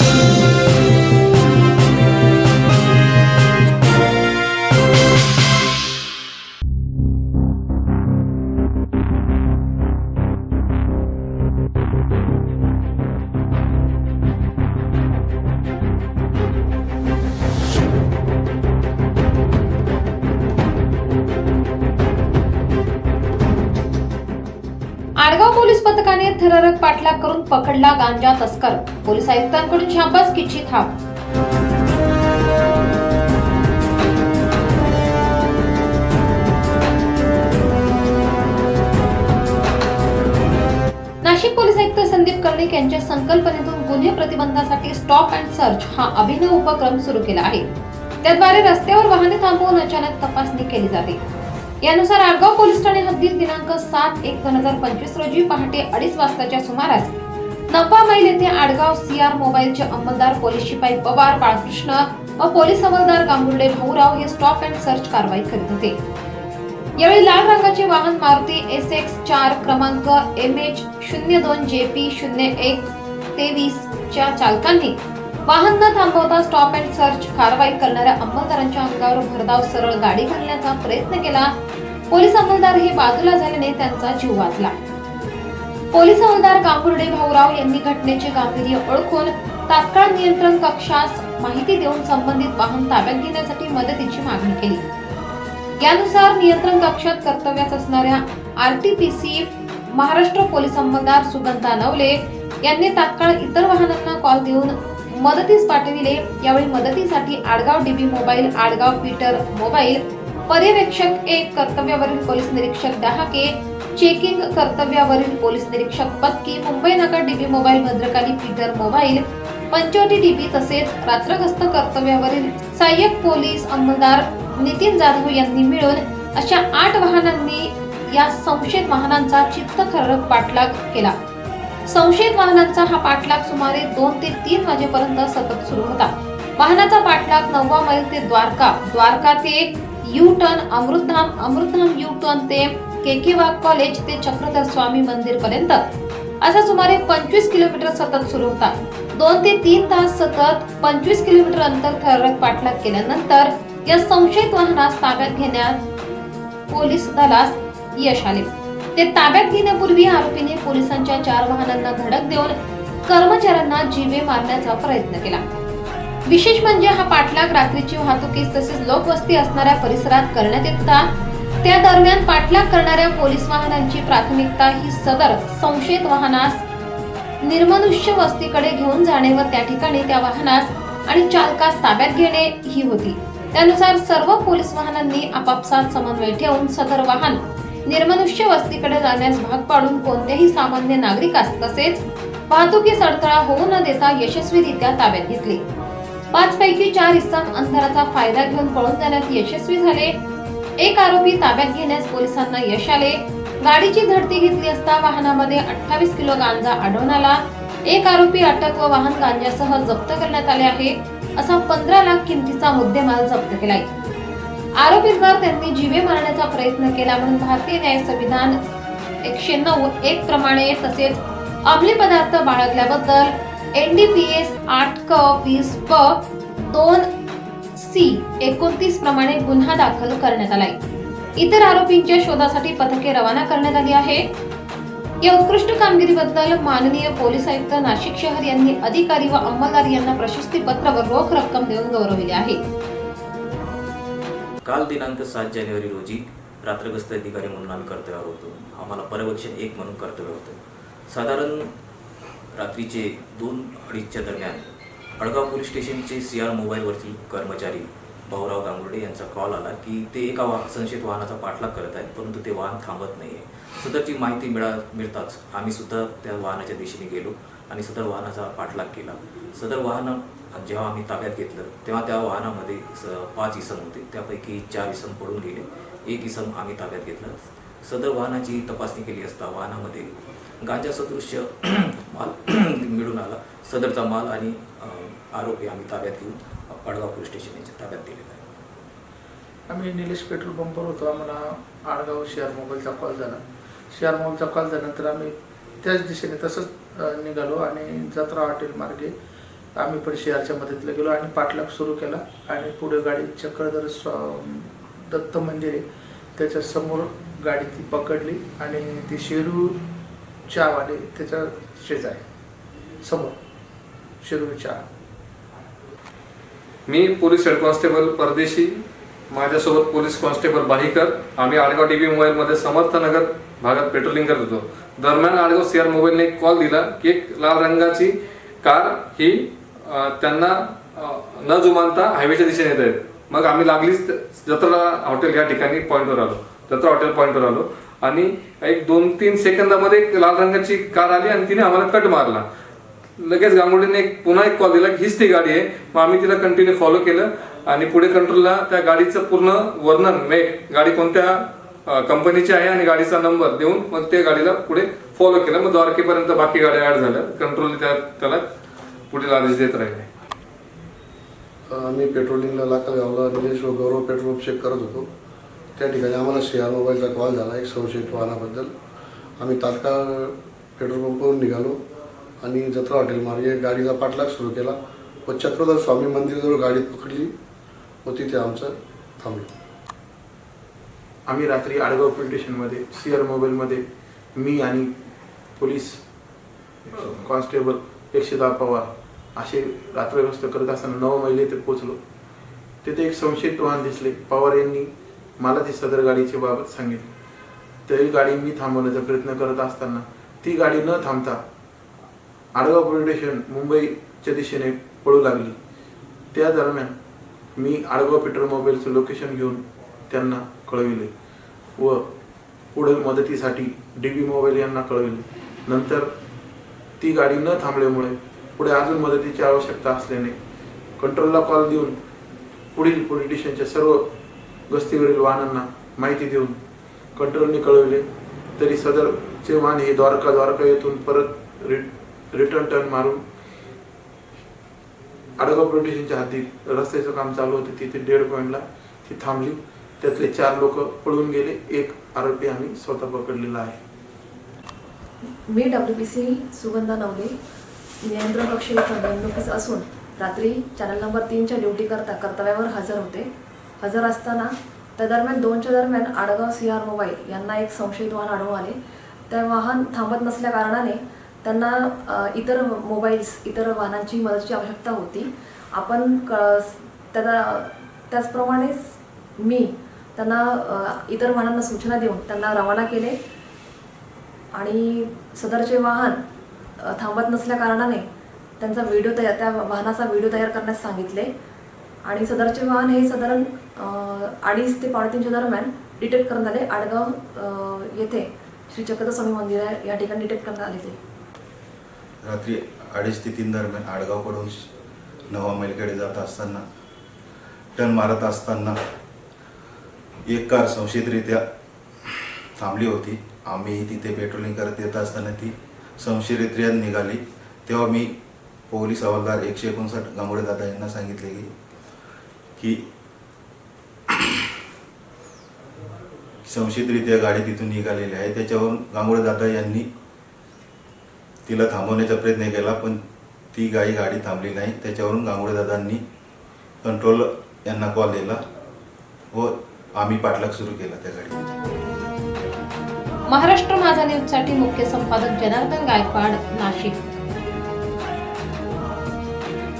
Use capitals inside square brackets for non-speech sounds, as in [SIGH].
आडगाव पथकाने थरारक पाठलाग करून पकडला गांजा तस्कर. पोलीस आयुक्तांकडून शाबासकीची थाप. नाशिक पोलीस आयुक्त संदीप कर्णिक यांच्या संकल्पनेतून गुन्हे प्रतिबंधासाठी स्टॉप अँड सर्च हा अभिनव उपक्रम सुरू केला आहे. त्याद्वारे रस्त्यावर वाहने थांबवून अचानक तपासणी केली जाते. यानुसार आडगाव पोलीस ठाणे हद्दीत दिनांक सात एक दोन हजार पंचवीस रोजी पहाटे अडीच वाजताच्या सुमारास नपा मैल येथे आडगाव सीआर मोबाईलचे अंमलदार पोलीस शिपाई पवार बाळकृष्ण व पोलीस अंमलदार गांगुर्डे भाऊराव हे स्टॉप अँड सर्च कारवाई करीत होते. यावेळी लाल रंगाचे वाहन मारुती एस एक्स चार क्रमांक एम एच शून्य दोन जे पी शून्य एक तेवीस च्या चालकांनी वाहन न थांबवता स्टॉप अँड सर्च कारवाई करणाऱ्या अंमलदारांच्या अंगावर भरधाव सरळ गाडी घालण्याचा प्रयत्न केला. पोलीस अंमलदार हे बाजूला झाल्याने त्यांचा जीव वाचला. पोलीस अंमलदार गांगुर्डे भाऊराव यांनी घटनेचे गांभीर्य ओळखून तात्काळ नियंत्रण कक्षास माहिती देऊन संबंधित वाहन ताब्यात घेण्यासाठी मदतीची मागणी केली. यानुसार नियंत्रण कक्षात कर्तव्यात असणाऱ्या आरटीपीसी महाराष्ट्र पोलीस अंमलदार सुगंधा नवले यांनी तात्काळ इतर वाहनांना कॉल देऊन मदतीस पाठविले. यावेळी मदतीसाठी Adgaon DB mobile Adgaon Peter mobile. पर्यवेक्षक एक कर्तव्यावरील पोलीस निरीक्षक डहाके चेकिंग कर्तव्यावरील पोलीस निरीक्षक पक्की Mumbai Nagar DB mobile Bhadrakali Peter mobile. Panchavati DB तसेच रात्रगस्त कर्तव्यावरील सहाय्यक पोलीस अंमलदार नितीन जाधव यांनी मिळून अशा आठ वाहनांनी या संशयित वाहनांचा चित्तखरक पाठलाग केला. संशयित वाहनांचा हा पाठलाग सुमारे दोन ते तीन वाजेपर्यंत सतत सुरू होता. वाहनाचा पाठलाग नववा मैल ते द्वारका द्वारका ते U turn Amrutdham Amrutdham U turn ते केकेवाग कॉलेज ते चक्रधर स्वामी मंदिर पर्यंत असा सुमारे पंचवीस किलोमीटर सतत सुरू होता. दोन ते तीन तास सतत पंचवीस किलोमीटर अंतर थरक पाठलाग केल्यानंतर या संशयित वाहनास ताब्यात घेण्यात पोलीस दलास यश आले. ते ताब्यात घेण्यापूर्वी आरोपीने पोलिसांच्या चार वाहनांना धडक देऊन कर्मचाऱ्यांना जीवे मारण्याचा प्रयत्न केला. विशेष म्हणजे हा पाठलाग रात्रीची वाहतुकीस तसेच लोकवस्ती असणाऱ्या परिसरात करण्यात येत होता. त्या दरम्यान पाठलाग करणाऱ्या पोलीस वाहनांची प्राथमिकता ही सदर संशयित वाहनास निर्मनुष्य वस्तीकडे घेऊन जाणे व त्या ठिकाणी त्या वाहनास आणि चालकास ताब्यात घेणे ही होती. त्यानुसार सर्व पोलीस वाहनांनी आपापसात समन्वय ठेवून सदर वाहन निर्मनुष्य वस्तीकडे जाण्यास भाग पाडून कोणतेही सामान्य नागरिकास तसेच वाहतुकीस अडथळा होऊ न देता यशस्वीरित्या ताब्यात घेतले. पाच पैकी चार इसम अंधाराचा फायदा घेऊन पळून जाण्यात यशस्वी झाले. एक आरोपी ताब्यात घेण्यास पोलिसांना यश आले. गाडीची झडती घेतली असता वाहनामध्ये अठ्ठावीस किलो गांजा आढळून आला. एक आरोपी अटक व वाहन गांजासह जप्त करण्यात आले आहे. असा पंधरा लाख किमतीचा मुद्देमाल जप्त केलाय. आरोपींवर त्यांनी जीवे मारण्याचा प्रयत्न केला म्हणून भारतीय न्याय संविधान एकशे नऊ एक प्रमाणे तसेच अंमली पदार्थ बाळगल्याबद्दल एनडीपीएस आठ क वीस प दोन सी एकोणतीस प्रमाणे गुन्हा दाखल करण्यात आलाय. इतर आरोपींच्या शोधासाठी पथके रवाना करण्यात आली आहे. या उत्कृष्ट कामगिरीबद्दल माननीय पोलीस आयुक्त नाशिक शहर यांनी अधिकारी व अंमलदार यांना प्रशस्ती पत्र व रोख रक्कम देऊन गौरविले आहे. काल दिनांक सात जानेवारी रोजी रात्रगस्त अधिकारी म्हणून आम्ही कर्तव्यावर होतो. आम्हाला पर्यवेक्षण एक म्हणून कर्तव्य होतं. साधारण रात्रीचे दोन अडीचच्या दरम्यान अडगाव पोलीस स्टेशनचे सी आर मोबाईलवरती कर्मचारी भाऊराव गांगुर्डे यांचा कॉल आला की ते एका वा संशयित वाहनाचा पाठलाग करत आहेत परंतु ते वाहन थांबत नाही आहे सदरची माहिती मिळा मिळताच आम्ही सुद्धा त्या वाहनाच्या दिशेने गेलो आणि सदर वाहनाचा पाठलाग केला. सदर वाहन जेव्हा आम्ही ताब्यात घेतलं तेव्हा त्या वाहनामध्ये स पाच इसम होते. त्यापैकी चार इसम पडून गेले. एक इसम आम्ही ताब्यात घेतलं. सदर वाहनाची तपासणी केली असता वाहनामध्ये गांजा सदृश्य [CLEARS THROAT] माल [CLEARS THROAT] मिळून आला. सदरचा माल आणि आरोपी आम्ही ताब्यात घेऊन पाडगाव पोलीस स्टेशन यांच्या ताब्यात दिलेला आहे. आम्ही निलेश पेट्रोल पंपवर होतो. आम्हाला आडगाव शेअर मोबाईलचा कॉल झाला. शेअर मोबाईलचा कॉल झाल्यानंतर आम्ही त्याच दिशेने तसंच निघालो आणि जत्रा हॉटेल मार्गे आम्ही पण शेअरच्या मदतीला गेलो आणि पाठलाग सुरू केला आणि पुढे गाडी चक्रधर स्वा- दत्त मंदिर आहे. त्याच्यासमोर गाडी ती पकडली आणि ती शेरू चहावाले त्याच्या शेजारी. समोर. शेरू चहा मी पोलीस हेड कॉन्स्टेबल परदेशी माझ्यासोबत पोलीस कॉन्स्टेबल बाहीकर आम्ही आडगाव टीव्ही मोबाईलमध्ये समर्थनगर भागात पेट्रोलिंग करत होतो. दरम्यान आडगाव सीआर मोबाईलने एक कॉल दिला की एक लाल रंगाची कार ही त्यांना न जुमानता हायवेच्या दिशेने येत आहेत. मग आम्ही लागलीच जत्रा हॉटेल या ठिकाणी पॉईंटवर आलो. जत्रा हॉटेल पॉईंटवर आलो. आणि एक दोन तीन सेकंदामध्ये एक लाल रंगाची कार आली आणि तिने आम्हाला कट मारला. लगेच गांगुडीने एक पुन्हा एक कॉल दिला हीच ती गाडी आहे. मग आम्ही तिला कंटिन्यू फॉलो केलं आणि पुढे कंट्रोलला त्या गाडीचं पूर्ण वर्णन मेक गाडी कोणत्या कंपनीची आहे आणि गाडीचा नंबर देऊन मग त्या गाडीला पुढे फॉलो केलं. मग द्वारकेपर्यंत बाकी गाड्या ऍड झाल्या. कंट्रोल त्याला पुढील आदेश देत राहिले? आम्ही पेट्रोलिंगला लाखागावला निलेश व गौरव पेट्रोल चेक करत होतो. त्या ठिकाणी आम्हाला शेअर मोबाईलचा कॉल झाला एक संशयित वाहनाबद्दल. आम्ही तात्काळ पेट्रोल पंपवरून निघालो आणि जत्रा हॉटेल मार्गे गाडीचा पाठलाग सुरू केला. व चक्रधर स्वामी मंदिराजवळ गाडी पकडली व तिथे आमचं थांबलो. आम्ही रात्री आडगाव पोलीस स्टेशनमध्ये सी आर मोबाईलमध्ये मी आणि पोलीस कॉन्स्टेबल एकशे पवार असे रात्रव्यवस्था करत असताना नऊ महिले ते पोचलो तिथे एक संशयित वाहन दिसले. पवार यांनी मला ती सदर गाडीची बाबत सांगितले. तरी गाडी मी थांबवण्याचा प्रयत्न करत असताना ती गाडी न थांबता आडगाव पोलीस स्टेशन मुंबईच्या दिशेने पळू लागली. त्या दरम्यान मी आडगाव पेट्रोल मोबाईलचं लोकेशन घेऊन त्यांना कळविले व पुढील मदतीसाठी डी बी मोबाईल यांना कळविले. नंतर ती गाडी न थांबल्यामुळे पुढे अजून मदतीची आवश्यकता असल्याने कंट्रोलला कॉल देऊन पुढील पोलीस स्टेशनच्या सर्व गस्तीवरील वाहनांना माहिती देऊन कंट्रोलने कळविले. तरी सदरचे वाहन हे द्वारका द्वारका येथून परत रिट रिटर्न टर्न मारून आडगाव पोलीस स्टेशनच्या हद्दीत रस्त्याचं काम चालू होते. तिथे डेड पॉईंटला ती थांबली. त्यातले चार लोक पळून गेले. एक आरोपी आम्ही स्वतः पकडलेला आहे. मी W P C Sugandha Navale नियंत्रण कक्ष निवडणुकीस असून रात्री चॅनल नंबर तीनच्या ड्युटी करता कर्तव्यावर हजर होते. हजर असताना त्या दरम्यान दोनच्या दरम्यान आडगाव सी आर मोबाईल यांना एक संशयित वाहन आढळून आले. त्या वाहन थांबत नसल्या कारणाने त्यांना इतर मोबाईल्स इतर वाहनांची मदतीची आवश्यकता होती. आपण क त्याचा त्याचप्रमाणेच मी त्यांना इतर वाहनांना सूचना देऊन त्यांना रवाना केले. आणि सदरचे वाहन थांबत नसल्या कारणाने त्यांचा व्हिडिओ तयार त्या वाहनाचा व्हिडिओ तयार करण्यास सांगितले. आणि सदरचे वाहन हे साधारण अडीच ते पावणेतीनच्या दरम्यान डिटेक्ट करण्यात आले. आडगाव येथे श्री चक्रस्वामी मंदिर आहे. या ठिकाणी डिटेक्ट करण्यात आले ते. रात्री अडीच ते तीन दरम्यान आडगावकडून नवा मैलकडे जात असताना टर्न मारत असताना एक कार संशयितरित्या थांबली होती. आम्ही तिथे पेट्रोलिंग करत येत असताना ती संशयितरित्या निघाली. तेव्हा मी पोलीस हवालदार एकशे एकोणसाठ गांगोडे दादा यांना सांगितले की [CLEARS THROAT] संशयितरित्या गाडी तिथून निघालेली आहे. त्याच्यावरून गांगोडे दादा यांनी तिला थांबवण्याचा प्रयत्न केला पण ती गाडी गाडी थांबली नाही. त्याच्यावरून गांगोडे दादांनी कंट्रोल यांना कॉल दिला व आम्ही पाठलाग सुरू केला त्या गाडीचा. महाराष्ट्र माझा न्यूजसाठी मुख्य संपादक जनार्दन गायकवाड नाशिक.